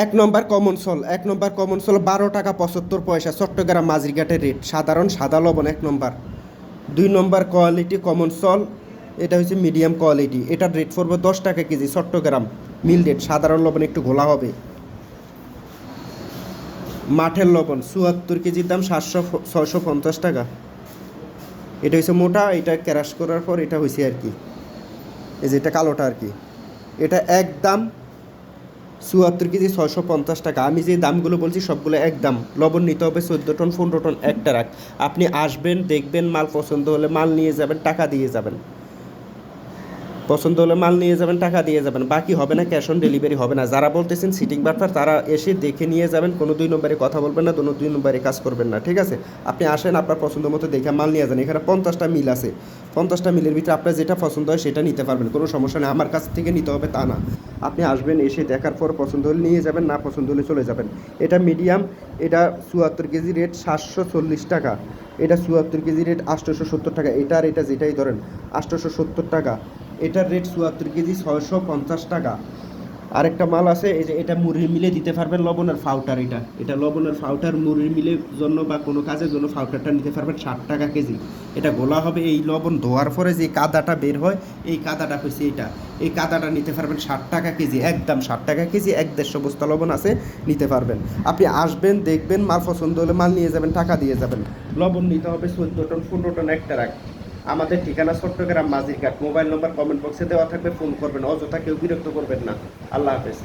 এক নম্বর কমন সল এক নম্বর কমন সল বারো টাকা পঁচাত্তর পয়সা, চট্টগ্রাম মাঝিরঘাটের রেট সাধারণ সাদা লবণ, এক নম্বর। দুই নম্বর কোয়ালিটি কমন সল এটা হচ্ছে মিডিয়াম কোয়ালিটি এটার রেট পড়বে দশ টাকা কেজি, চট্টগ্রাম মিল রেট সাধারণ লবণ একটু ঘোলা হবে। মাঠের লবণ, চুয়াত্তর কেজির দাম সাতশো ছয়শো পঞ্চাশ টাকা। এটা হচ্ছে মোটা, এটা ক্যারাশ করার পর এটা হয়েছে আর কি, এই যে এটা কালোটা আর কি। এটা একদম চুয়াত্তর কেজি ছয়শো পঞ্চাশ টাকা। আমি যে দামগুলো বলছি, সবগুলো এক দাম লবণ নিতে হবে, চোদ্দ টন, পনেরো টন একটা রাখ আপনি আসবেন, দেখবেন, মাল পছন্দ হলে মাল নিয়ে যাবেন, টাকা দিয়ে যাবেন। পছন্দ হলে মাল নিয়ে যাবেন, টাকা দিয়ে যাবেন, বাকি হবে না ক্যাশ অন ডেলিভারি হবে না। যারা বলতেছেন সিটিং বাটফার তারা এসে দেখে নিয়ে যাবেন, কোনো দুই নম্বরে কথা বলবেন না দুই নম্বরে কাজ করবেন না, ঠিক আছে? আপনি আসেন, আপনার পছন্দ মতো দেখে মাল নিয়ে যান। এখানে পঞ্চাশটা মিল আছে। পঞ্চাশটা মিলের ভিতরে আপনার যেটা পছন্দ হয় সেটা নিতে পারবেন, কোনো সমস্যা নেই। আমার কাছ থেকে নিতে হবে তা না। আপনি আসবেন, এসে দেখার পর পছন্দ হলে নিয়ে যাবেন, না পছন্দ হলে চলে যাবেন। এটা মিডিয়াম এটা চুয়াত্তর কেজি রেট সাতশো চল্লিশ টাকা। এটা চুয়াত্তর কেজি রেট আটশোশো সত্তর টাকা। এটার এটা যেটাই ধরেন আটশোশো সত্তর টাকা। এটার রেট চুয়াত্তর কেজি, ছয়শো পঞ্চাশ টাকা। আরেকটা মাল আছে, এই যে এটা মুড়ির মিলে দিতে পারবেন লবণের ফাউটার এটা। এটা লবণের ফাউটার মুড়ির মিলের জন্য বা কোনো কাজের জন্য ফাউটারটা নিতে পারবেন ষাট টাকা কেজি। এটা গোলা হবে, এই লবণ ধোয়ার পরে যে কাদাটা বের হয়, এই কাদাটা হচ্ছে এটা। এই কাদাটা নিতে পারবেন ষাট টাকা কেজি, একদম ষাট টাকা কেজি, এক দেড়শো বস্তা লবণ আছে, নিতে পারবেন। আপনি আসবেন, দেখবেন, মাল পছন্দ হলে মাল নিয়ে যাবেন, টাকা দিয়ে যাবেন। লবণ নিতে হবে চোদ্দ টন, পনেরো টন, একটা রাখ আমাদের ঠিকানা Chittagong Majhirghat mobile number comment বক্সে দেওয়া থাকবে, ফোন করবেন, অযথা কেউ বিরক্ত করবেন না। আল্লাহ হাফেজ।